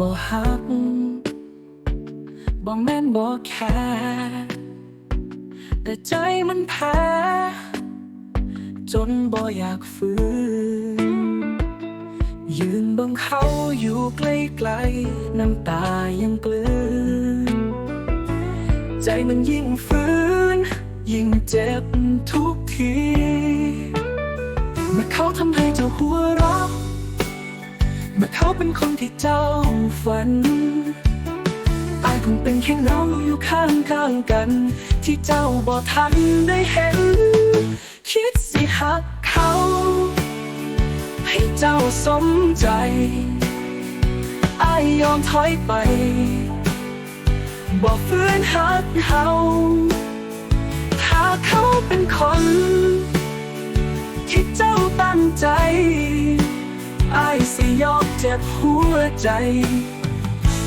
บ่ฮักบ่แม่นบ่แค่แต่ใจมันแพ้ จนบ่อยากฟื้นยืนบังเขาอยู่ใกล้ๆน้ำตายังกลืน ใจมันยิ่งฟื้นยิ่งเจ็บทุกทีเมื่อเขาทำให้เจ้าหัวเราะ เมื่อเขาเป็นคนที่เจ้าฝันอายคงเป็นแค่เงาอยู่ข้างข้างกัน ที่เจ้าบ่ทันได้เห็น คิดสิหักเขา ให้เจ้าสมใจอายยอมถอยไป บอกฟื้นหักเขา เจ็บหัวใจ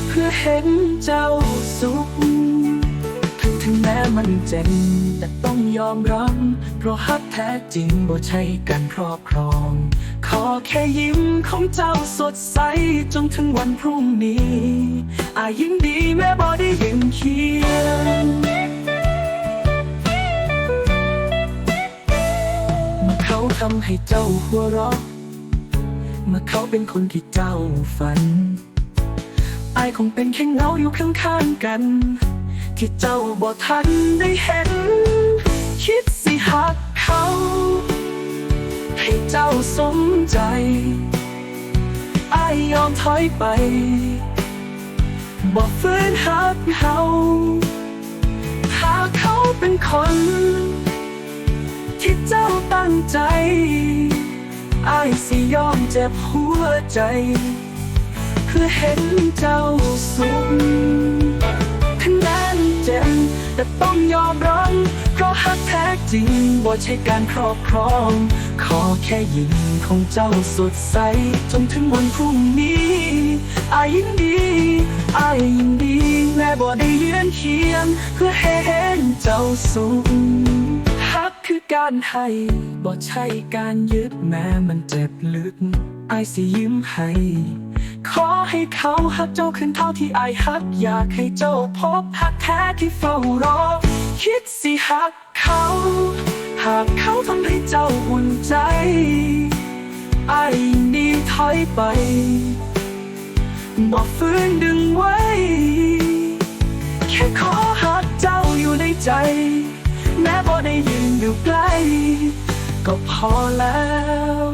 เพื่อเห็นเจ้าสุข ถึงแม้มันเจ็บแต่ต้องยอมรับ เพราะฮักแท้จริงบ่ใช่การครอบครอง ขอแค่ยิ้มของเจ้าสดใส จนถึงวันพรุ่งนี้อายินดีแม้บ่ได้ยืนเคียงเมื่อเขาทำให้เจ้าหัวเราะ เมื่อเขาเป็นคนที่เจ้าฝันอายคงเป็นแค่เงาอยู่ข้างๆกัน ที่เจ้าบ่ทันได้เห็น คิดสิหักเขา ให้เจ้าสมใจอายยอมถอยไป บอกฟื้นหักเขาถ้าเขาเป็นคน ที่เจ้าตั้งใจ อายสิยอมเจ็บหัวใจเพื่อเห็นเจ้าสุขถึงแม้นเจ็บแต่ต้องยอมรับเพราะฮักแท้จริงบ่ใช่การครอบครอง ขอแค่ยิ้มของเจ้าสดใส จนถึงวันพรุ่งนี้อายยินดีอายยินดีแม้บ่ได้ยืนเคียงเพื่อเห็นเจ้าสุขฮักคือการให้ บ่ใช่การยึดแม้มันเจ็บลึกไอสิยิ้มให้ ขอให้เขาฮักเจ้าขึ้นเท่าที่ไอฮัก อยากให้เจ้าพบฮักแท้ที่เฝ้ารอ คิดสิฮักเขา หากเขาทำให้เจ้าอุ่นใจไอยินดีถอยไปบอกฟื้นดึงไว้ แค่ขอหักเจ้าอยู่ในใจ แม้บ่ได้ยืนอยู่ใกล้ ก็พอแล้ว